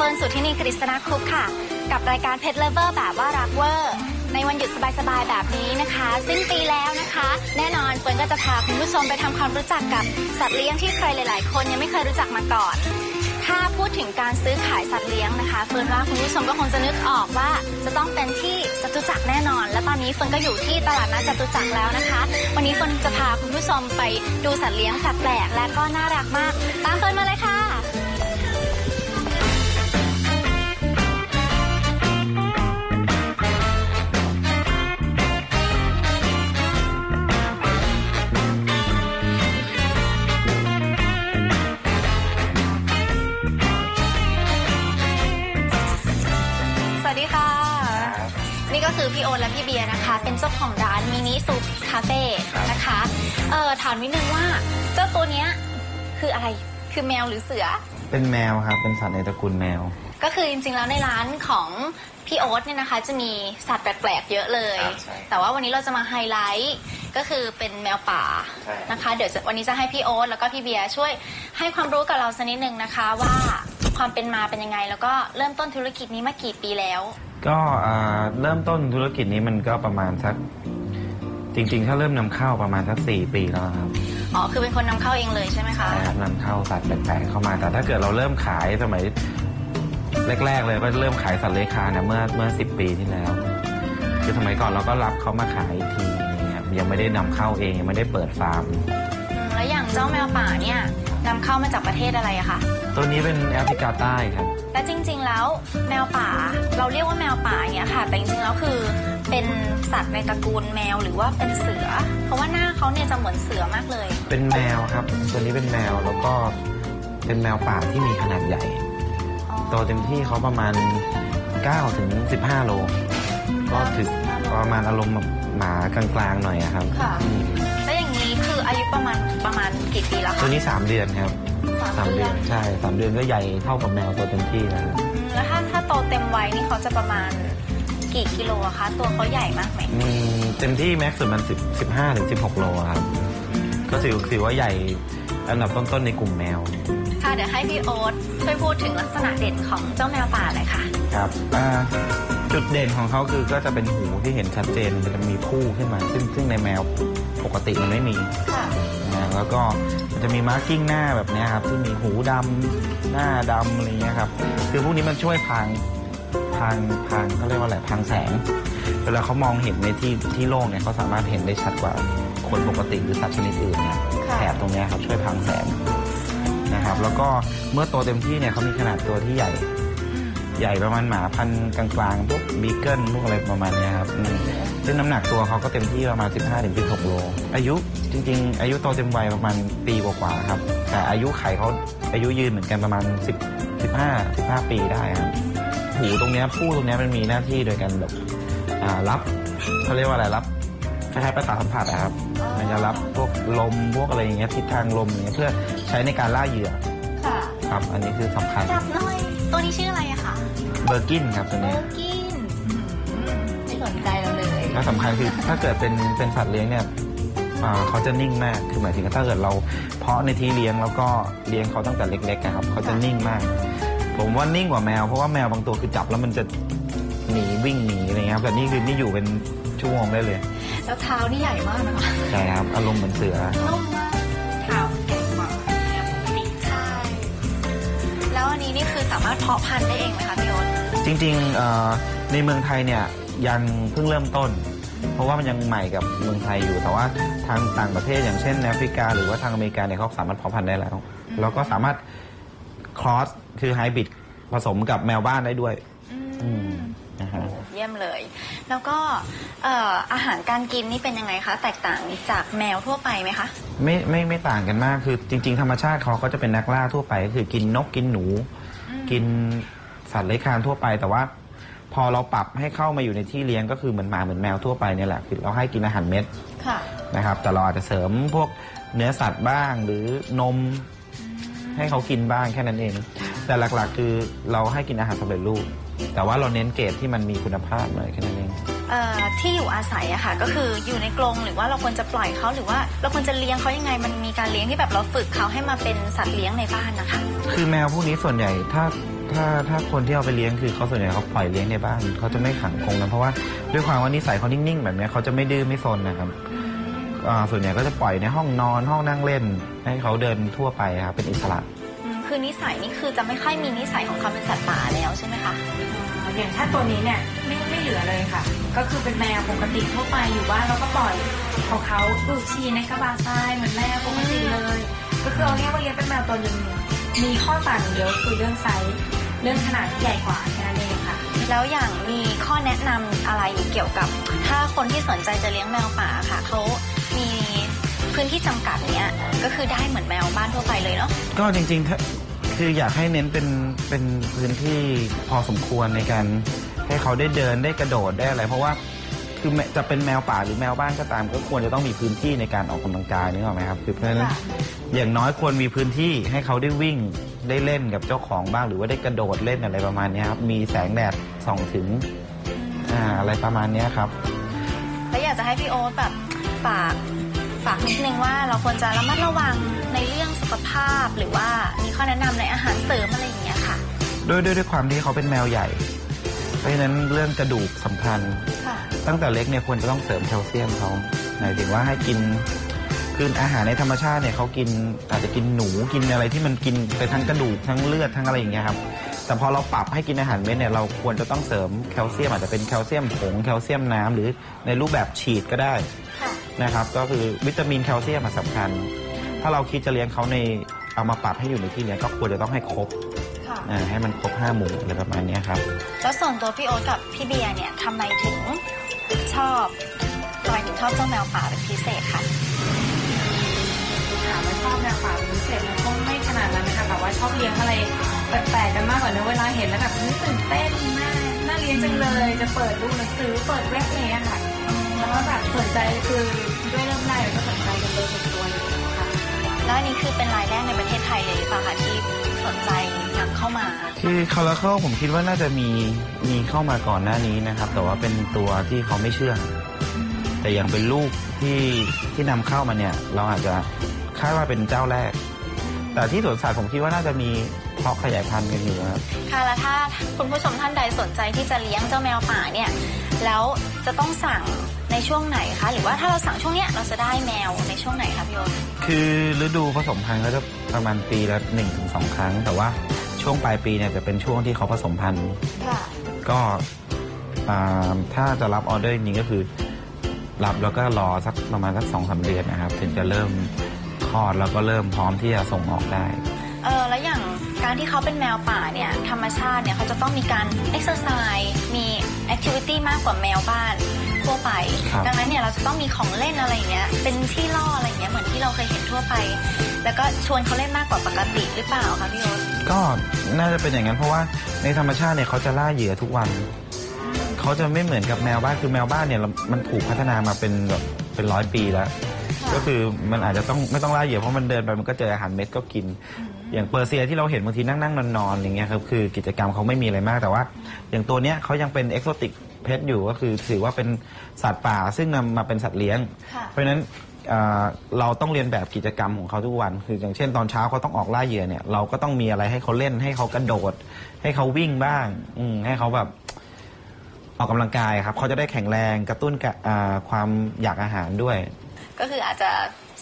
ฟิร์นสุทธินีกฤษณคุปค่ะ กับรายการเพ t เลเวอร์แบบว่ารักเวอร์ ในวันหยุดสบายๆแบบนี้นะคะ สิ้นปีแล้วนะคะ แน่นอนเฟิร์นก็จะพาคุณผู้ชมไปทำความรู้จักกับสัตว์เลี้ยงที่ใครหลาย ๆ คนยังไม่เคยรู้จักมาก่อนถ้าพูดถึงการซื้อขายสัตว์เลี้ยงนะคะเฟิร์นว่าคุณผู้ชมก็คงจะนึกออกว่าจะต้องเป็นที่จตุจักรแน่นอน และตอนนี้เฟิร์นก็อยู่ที่ตลาดนัดจตุจักรแล้วนะคะ วันนี้เฟิร์นจะพาคุณผู้ชมไปดูสัตว์เลี้ยงสัตว์แปลกและก็น่ารักมาก ตามเฟิร์นมาเลยค่ะ คือพี่โอนและพี่เบียร์นะคะ เป็นเจ้าของร้านมินิซุปคาเฟ่นะคะเออถามนิดนึงว่าเจ้าตัวเนี้ยคืออะไรคือแมวหรือเสือ เป็นแมวครับ เป็นสัตว์ในตระกูลแมว ก็คือจริงๆแล้วในร้านของพี่โอ๊ตเนี่ยนะคะ จะมีสัตว์แปลกๆเยอะเลยครับใช่แต่ว่าวันนี้เราจะมาไฮไลท์ก็คือเป็นแมวป่าใช่นะคะ เดี๋ยวจะวันนี้จะให้พี่โอ๊ตแล้วก็พี่เบียร์ช่วยให้ความรู้กับเราสักนิดนึงนะคะว่าความเป็นมาเป็นยังไง แล้วก็เริ่มต้นธุรกิจนี้มากี่ปีแล้ว ก็อ่าเริ่มต้นธุรกิจนี้มันก็ประมาณสักจริง ๆ ถ้าเริ่มนำเข้าประมาณสักสี่ปีแล้วครับ อ๋อ คือเป็นคนนำเข้าเองเลยใช่ไหมคะ ใช่ครับนำเข้าสัตว์แปลกๆเข้ามา แต่ถ้าเกิดเราเริ่มขายสมัยแรก ๆ เลยก็เริ่มขายสัตว์เลื้อยคลานเนี่ยเมื่อเมื่อสิปีที่แล้ว คือสมัยก่อนเราก็รับเขามาขายอีกทีอย่างเงี้ยยังไม่ได้นำเข้าเองยังไม่ได้เปิดฟาร์มอืมแล้วอย่างเจ้าแมวป่าเนี่ย นำเข้ามาจากประเทศอะไรอะคะตัวนี้เป็นแอฟริกาใต้ครับ และจริง ๆ แล้วแมวป่าเราเรียกว่าแมวป่าอย่างเงี้ยค่ะ แต่จริงๆแล้วคือเป็นสัตว์ในตระกูลแมวหรือว่าเป็นเสือ เพราะว่าหน้าเขาเนี่ยจะเหมือนเสือมากเลย เป็นแมวครับ ตัวนี้เป็นแมวแล้วก็เป็นแมวป่าที่มีขนาดใหญ่อ๋อโตเต็มที่เขาประมาณ9ถึง15 โล ก็ถึงประมาณอารมณ์แบบหมากลางๆหน่อยอะครับค่ะ อืมแล้วอย่างนี้คืออายุประมาณประมาณกี่ปีแล้วตัวคะนี้ 3 เดือนครับสามเดือนใช่สามเดือนก็ใหญ่เท่ากับแมวตัวเต็มที่แล้วครับอืมแล้วถ้าถ้าโตเต็มวัยนี่เขาจะประมาณกี่กิโลอะคะ ตัวเขาใหญ่มากไหมอืมเต็มที่แม็กซ์สุดมัน10 15ถึง16 โลครับ ก็ถือถือว่าใหญ่อันดับต้นๆในกลุ่มแมว ค่ะเดี๋ยวให้พี่โอ๊ตช่วยพูดถึงลักษณะเด่นของเจ้าแมวป่าหน่อยค่ะ ครับอ่า จุดเด่นของเขาคือก็จะเป็นหูที่เห็นชัดเจนมันจะมีพู่ขึ้นมา ซึ่งซึ่งในแมวปกติมันไม่มีค่ะนะแล้วก็มันจะมีมาร์กิ้งหน้าแบบเนี้ยครับที่มีหูดำหน้าดำอะไรเงี้ยครับคือพวกนี้มันช่วยพรางพรางพรางเขาเรียกว่าอะไรพรางแสง เวลาเขามองเห็นในที่ที่โล่งเนี่ยเขาสามารถเห็นได้ชัดกว่าคนปกติหรือสัตว์ชนิดอื่นเนี่ยค่ะ แถบตรงเนี้ยครับช่วยพรางแสงนะครับแล้วก็เมื่อโตเต็มที่เนี่ยเขามีขนาดตัวที่ใหญ่ ใหญ่ประมาณหมาพันธุ์กลางๆพวกบีเกิลพวกอะไรประมาณเนี้ยครับอืมซึ่งน้ำหนักตัวเขาก็เต็มที่ประมาณ 15-16 โล อายุจริง ๆ อายุโตเต็มวัยประมาณปีกว่าๆครับ แต่อายุไขเขาอายุยืนเหมือนกันประมาณ 10 15 15 ปีได้ครับหูตรงเนี้ยผู้ตรงเนี้ยมันมีหน้าที่โดยการแบบอ่ารับเขาเรียกว่าอะไรรับคล้ายๆประสาทสัมผัสอะครับ มันจะรับพวกลมพวกอะไรอย่างเงี้ยทิศทางลมอย่างเงี้ยเพื่อใช้ในการล่าเหยื่อค่ะครับ อันนี้คือสำคัญจับหน่อยตัวนี้ชื่ออะไรอะคะเบอร์กินครับตัวโบนี้กินไม่สนใจเราเลยแล้วสำคัญคือถ้าเกิดเป็นเป็นสัตว์เลี้ยงเนี่ยอ่าเขาจะนิ่งมาก คือหมายถึงว่าถ้าเกิดเราเพาะในที่เลี้ยงแล้วก็เลี้ยงเขาตั้งแต่เล็กๆนะครับเขาจะนิ่งมาก ผมว่านิ่งกว่าแมว เพราะว่าแมวบางตัวคือจับแล้วมันจะหนีวิ่งหนีอะไรเงี้ยครับแต่นี่คือนี่อยู่เป็นชั่วโมงได้เลยแล้วเท้านี่ใหญ่มากนะคะใช่ครับอารมณ์เหมือนเสือ นุ่มมากเท้าใหญ่กว่าแมวปกติใช่แล้วอันนี้นี่คือสามารถเพาะพันธุ์ได้เองไหมคะพี่โอ๊ต จริงๆเอ่อในเมืองไทยเนี่ยยังเพิ่งเริ่มต้น เพราะว่ามันยังใหม่กับเมืองไทยอยู่ แต่ว่าทางต่างประเทศอย่างเช่นแอฟริกา หรือว่าทางอเมริกาเนี่ยเขาสามารถเพาะพันธุ์ได้แล้ว แล้วก็สามารถครอสคือไฮบริดผสมกับแมวบ้านได้ด้วยอืมนะฮะเยี่ยมเลย แล้วก็เอ่ออาหารการกินนี่เป็นยังไงคะ แตกต่างจากแมวทั่วไปไหมคะ ไม่ไม่ไม่ต่างกันมากคือจริง ๆ ธรรมชาติเขาก็จะเป็นนักล่าทั่วไปก็คือกินนกกินหนู กิน สัตว์เลื้อยคลานทั่วไป แต่ว่า พอเราปรับให้เข้ามาอยู่ในที่เลี้ยงก็คือเหมือนหมาเหมือนแมวทั่วไปเนี่ยแหละคือเราให้กินอาหารเม็ดค่ะนะครับ แต่เราอาจจะเสริมพวกเนื้อสัตว์บ้างหรือนมให้เขากินบ้างแค่นั้นเอง แต่หลักๆ คือเราให้กินอาหารสำเร็จรูป แต่ว่าเราเน้นเกรดที่มันมีคุณภาพหน่อยแค่นั้นเองเอ่อที่อยู่อาศัยอะค่ะก็คืออยู่ในกรงหรือว่าเราควรจะปล่อยเขาหรือว่าเราควรจะเลี้ยงเขายังไง มันมีการเลี้ยงที่แบบเราฝึกเขาให้มาเป็นสัตว์เลี้ยงในบ้านนะคะ คือแมวพวกนี้ส่วนใหญ่ถ้า ถ้าถ้าคนที่เอาไปเลี้ยงคือเขาส่วนใหญ่เขาปล่อยเลี้ยงในบ้านเขาจะไม่ขังกรงนะเพราะว่าด้วยความว่านิสัยเขานิ่งๆ แบบเนี้ยเขาจะไม่ดื้อไม่ซนนะครับอ่าส่วนใหญ่ก็จะปล่อยในห้องนอนห้องนั่งเล่น ให้เขาเดินทั่วไปครับเป็นอิสระอืมคือนิสัยนี่คือจะไม่ค่อยมีนิสัยของความเป็นสัตว์ป่าแล้วใช่ไหมคะอย่างถ้าตัวนี้เนี่ยไม่ไม่เหลือเลยค่ะ ก็คือเป็นแมวปกติทั่วไปอยู่บ้านเราก็ปล่อยของเขาดูชีในกระบะทรายเหมือนแมวปกติเลย ก็คือเอาง่ายๆว่าเลี้ยงเป็นแมวตัวหนึ่งเนี่ยมีข้อต่างเดียวคือเรื่องไซส์ เรื่องขนาดที่ใหญ่กว่าแค่นั้นเองค่ะ แล้วอย่างมีข้อแนะนำอะไรเกี่ยวกับ ถ้าคนที่สนใจจะเลี้ยงแมวป่าค่ะเขามีพื้นที่จำกัดเนี้ยก็คือได้เหมือนแมวบ้านทั่วไปเลยเนาะก็จริงๆถ้าคืออยากให้เน้นเป็นเป็นพื้นที่พอสมควรในการให้เขาได้เดินได้กระโดดได้อะไร เพราะว่า คือแมจะเป็นแมวป่าหรือแมวบ้านก็ตาม ก็ควรจะต้องมีพื้นที่ในการออกกำลังกายนึกออกไหมครับคือเพราะฉะนั้นค่ะอย่างน้อยควรมีพื้นที่ให้เขาได้วิ่งได้เล่นกับเจ้าของบ้างหรือว่าได้กระโดดเล่นอะไรประมาณเนี้ยครับมีแสงแดดส่องถึงอ่าอะไรประมาณเนี้ยครับ แล้วอยากจะให้พี่โอ๊ตแบบฝากฝากนิดนึงว่าเราควรจะระมัดระวังในเรื่องสุขภาพ หรือว่ามีข้อแนะนำในอาหารเสริมอะไรอย่างเงี้ยค่ะ ด้วยด้วยด้วยความที่เขาเป็นแมวใหญ่ เพราะฉะนั้นเรื่องกระดูกสำคัญค่ะ ตั้งแต่เล็กเนี่ยควรจะต้องเสริมแคลเซียมเขาหมายถึงว่าให้กินคืออาหารในธรรมชาติเนี่ยเขากินอาจจะกินหนูกินอะไรที่มันกินไปทั้งกระดูกทั้งเลือดทั้งอะไรอย่างเงี้ยครับแต่พอเราปรับให้กินอาหารเม็ดเนี่ยเราควรจะต้องเสริมแคลเซียมอาจจะเป็นแคลเซียมผงแคลเซียมน้ำหรือในรูปแบบฉีดก็ได้ค่ะนะครับ ก็คือวิตามินแคลเซียมอะสำคัญ ถ้าเราคิดจะเลี้ยงเขาในเอามาปรับให้อยู่ในที่เลี้ยงก็ควรจะต้องให้ครบค่ะอ่าให้มันครบห้าหมู่อะไรประมาณเนี้ยครับแล้วส่วนตัวพี่โอ๊ตกับพี่เบียร์เนี่ยทำไมถึงช อบทำไมถึงชอบเจ้าแมวป่าเป็นพิเศษค่ะถามว่าชอบแมวป่าเป็นพิเศษมันก็ไม่ขนาดนั้นนะคะแต่ว่าชอบเลี้ยงอะไรแปลกๆกันมากกว่านะเวลาเห็นแล้วแบบนี่ตื่นเต้นมากน่าเลี้ยงจังเลยจะเปิดดูหนังสือเปิดเว็บอะไรอย่างเงี้ยค่ะแล้วก็แบบสนใจคือด้วยเริ่มแรกก็สนใจกันโดยส่วนตัวเลย แล้วอันนี้คือเป็นรายแรกในประเทศไทยเลยหรือเปล่าคะที่สนใจนำเข้ามา ที่คาราเคิลผมคิดว่าน่าจะมีมีเข้ามาก่อนหน้านี้นะครับ แต่ว่าเป็นตัวที่เขาไม่เชื่องแต่อย่างเป็นลูกที่ที่นำเข้ามาเนี่ย เราอาจจะคาดว่าเป็นเจ้าแรก แต่ที่สวนสัตว์ผมคิดว่าน่าจะมีเพาะขยายพันธุ์กันอยู่นะครับ ค่ะแล้วถ้าคุณผู้ชมท่านใดสนใจที่จะเลี้ยงเจ้าแมวป่าเนี่ย แล้วจะต้องสั่ง ในช่วงไหนคะ หรือว่าถ้าเราสั่งช่วงเนี้ยเราจะได้แมวในช่วงไหนคะพี่โอ๊ตคือฤดูผสมพันธุ์ก็จะประมาณปีละหนึ่งถึงสองครั้ง แต่ว่าช่วงปลายปีเนี่ยจะเป็นช่วงที่เขาผสมพันธุ์ค่ะก็อ่าถ้าจะรับออเดอร์จริงๆก็คือ รับแล้วก็รอสักประมาณสักสองสามเดือนนะครับ ถึงจะเริ่มคลอดแล้วก็เริ่มพร้อมที่จะส่งออกได้ เออแล้วอย่างการที่เขาเป็นแมวป่าเนี่ยธรรมชาติเนี่ยเขาจะต้องมีการเอ็กซ์เซอร์ไซส์มีแอคทิวิตี้มากกว่าแมวบ้าน ทั่วไปครับดังนั้นเนี่ยเราจะต้องมีของเล่นอะไรอย่างเงี้ย เป็นที่ล่ออะไรอย่างเงี้ยเหมือนที่เราเคยเห็นทั่วไป แล้วก็ชวนเขาเล่นมากกว่าปกติหรือเปล่าคะพี่โอ๊ตก็น่าจะเป็นอย่างนั้นเพราะว่าในธรรมชาติเนี่ยเขาจะล่าเหยื่อทุกวัน เขาจะไม่เหมือนกับแมวบ้านคือแมวบ้านเนี่ยมันถูกพัฒนามาเป็นแบบเป็นร้อยปีแล้ว ก็คือมันอาจจะต้องไม่ต้องล่าเหยื่อเพราะมันเดินไปมันก็เจออาหารเม็ดก็กินอย่างเปอร์เซียที่เราเห็นบางทีนั่งนั่งนอนนอนอย่างเงี้ยครับคือกิจกรรมเขาไม่มีอะไรมากแต่ว่า อย่างตัวเนี้ยเขายังเป็นเอกโซติก เพชอยู่ก็คือถือว่าเป็นสัตว์ป่าซึ่งนำมาเป็นสัตว์เลี้ยง ค่ะ เพราะฉะนั้นเอ่อเราต้องเรียนแบบกิจกรรมของเขาทุกวัน คืออย่างเช่นตอนเช้าเขาต้องออกล่าเหยื่อเนี่ยเราก็ต้องมีอะไรให้เขาเล่นให้เขากระโดด ให้เขาวิ่งบ้างอืมให้เขาแบบออกกำลังกายครับเขาจะได้แข็งแรงกระตุ้นกะอ่าความอยากอาหารด้วย ก็คืออาจจะ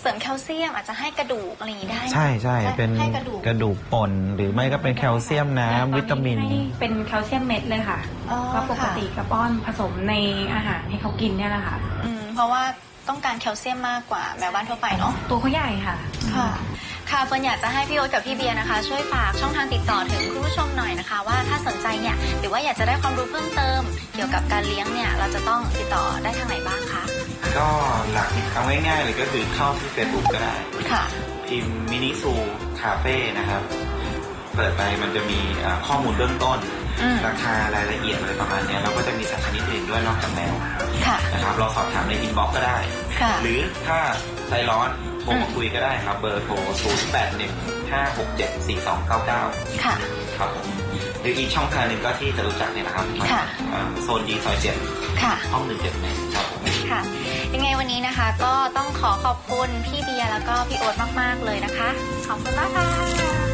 เสริมแคลเซียมอาจจะให้กระดูกอะไรอย่างงี้ได้ใช่ใช่เป็นให้กระดูกกระดูกป่นหรือไม่ก็เป็นแคลเซียมน้ำวิตามินให้เป็นแคลเซียมเม็ดเลยค่ะอ๋อก็ปกติค่ะก็ป้อนผสมในอาหารให้เขากินเนี่ยแหละค่ะอืมเพราะว่าต้องการแคลเซียมมากกว่าแมวบ้านทั่วไปเนาะตัวเขาใหญ่ค่ะค่ะค่ะเฟิร์นอยากจะให้พี่โอ๊ตกับพี่เบียร์นะคะ ช่วยฝากช่องทางติดต่อถึงคุณผู้ชมหน่อยนะคะ ว่าถ้าสนใจเนี่ยหรือว่าอยากจะได้ความรู้เพิ่มเติม เกี่ยวกับการเลี้ยงเนี่ยเราจะต้องติดต่อได้ทางไหนบ้างคะก็ หลักเอาง่ายๆเลยก็คือเข้าที่ Facebook ก็ได้ค่ะพิมพ์มินิซูคาเฟ่นะครับ เปิดไปมันจะมีอ่าข้อมูลเบื้องต้นอืมราคารายละเอียดอะไรประมาณเนี้ยแล้วก็จะมีสัตว์ชนิดอื่นด้วยนอกจากแมวค่ะนะครับเราสอบถามในอินบ็อกซ์ก็ได้ค่ะหรือถ้าใจร้อนโทรมาคุยก็ได้ครับ เบอร์โทร 0 8 1 5 6 7 4 2 9 9 ค่ะครับผมหรืออีกช่องทางหนึ่งก็ที่จะรู้จักเนี่ยนะครับค่ะอ่าโซนดีซอยเจ็ดค่ะห้องหนึ่งเจ็ดหนึ่งครับผม ค่ะ ยังไงวันนี้นะคะก็ต้องขอขอบคุณพี่เบียร์แล้วก็พี่โอ๊ตมาก ๆ เลยนะคะ ขอบคุณมากค่ะ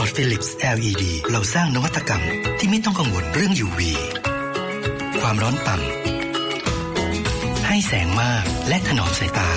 ลอดฟิลิปส์ LED เราสร้างนวัตกรรมที่ไม่ต้องกังวลเรื่อง UV ความร้อนต่ำให้แสงมากและถนอมสายตา